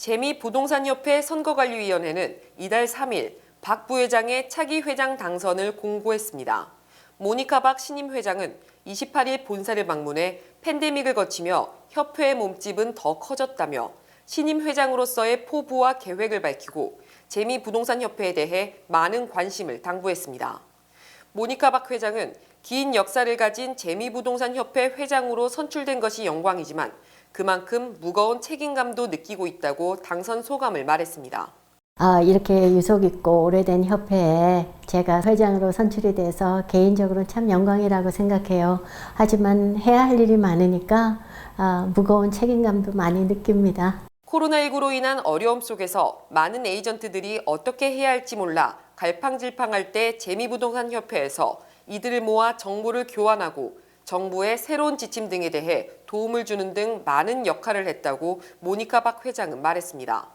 재미부동산협회 선거관리위원회는 이달 3일 박 부회장의 차기 회장 당선을 공고했습니다. 모니카 박 신임 회장은 28일 본사를 방문해 팬데믹을 거치며 협회의 몸집은 더 커졌다며 신임 회장으로서의 포부와 계획을 밝히고 재미부동산협회에 대해 많은 관심을 당부했습니다. 모니카 박 회장은 긴 역사를 가진 재미부동산협회 회장으로 선출된 것이 영광이지만 그만큼 무거운 책임감도 느끼고 있다고 당선 소감을 말했습니다. 아, 이렇게 유속 있고 오래된 협회에 제가 회장으로 선출이 돼서 개인적으로 참 영광이라고 생각해요. 하지만 해야 할 일이 많으니까 아, 무거운 책임감도 많이 느낍니다. 코로나19로 인한 어려움 속에서 많은 에이전트들이 어떻게 해야 할지 몰라 갈팡질팡할 때 재미부동산 협회에서 이들을 모아 정보를 교환하고 정부의 새로운 지침 등에 대해 도움을 주는 등 많은 역할을 했다고 모니카 박 회장은 말했습니다.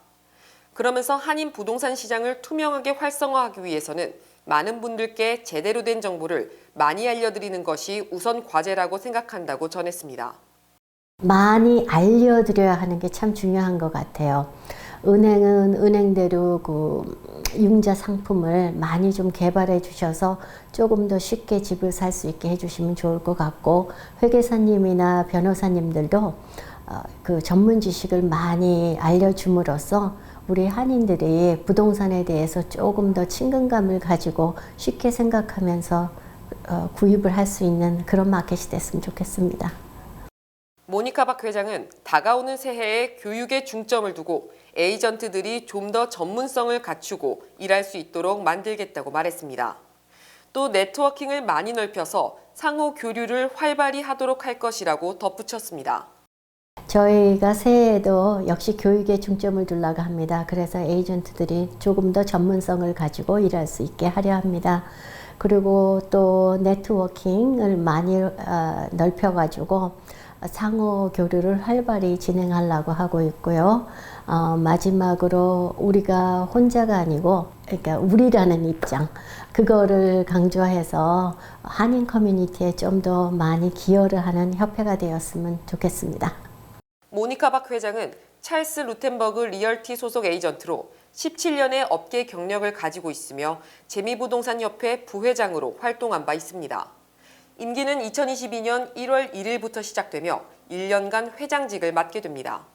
그러면서 한인 부동산 시장을 투명하게 활성화하기 위해서는 많은 분들께 제대로 된 정보를 많이 알려드리는 것이 우선 과제라고 생각한다고 전했습니다. 많이 알려드려야 하는 게 참 중요한 것 같아요. 은행은 은행대로 그 융자 상품을 많이 좀 개발해 주셔서 조금 더 쉽게 집을 살 수 있게 해주시면 좋을 것 같고 회계사님이나 변호사님들도 어, 그 전문 지식을 많이 알려줌으로써 우리 한인들이 부동산에 대해서 조금 더 친근감을 가지고 쉽게 생각하면서 어, 구입을 할 수 있는 그런 마켓이 됐으면 좋겠습니다. 모니카 박 회장은 다가오는 새해에 교육에 중점을 두고 에이전트들이 좀 더 전문성을 갖추고 일할 수 있도록 만들겠다고 말했습니다. 또 네트워킹을 많이 넓혀서 상호 교류를 활발히 하도록 할 것이라고 덧붙였습니다. 저희가 새해에도 역시 교육에 중점을 두려고 합니다. 그래서 에이전트들이 조금 더 전문성을 가지고 일할 수 있게 하려 합니다. 그리고 또 네트워킹을 많이 어, 넓혀가지고 상호 교류를 활발히 진행하려고 하고 있고요. 어, 마지막으로 우리가 혼자가 아니고, 그러니까 우리라는 입장, 그거를 강조해서 한인 커뮤니티에 좀 더 많이 기여를 하는 협회가 되었으면 좋겠습니다. 모니카 박 회장은 찰스 루텐버그 리얼티 소속 에이전트로 17년의 업계 경력을 가지고 있으며 재미부동산협회 부회장으로 활동한 바 있습니다. 임기는 2022년 1월 1일부터 시작되며 1년간 회장직을 맡게 됩니다.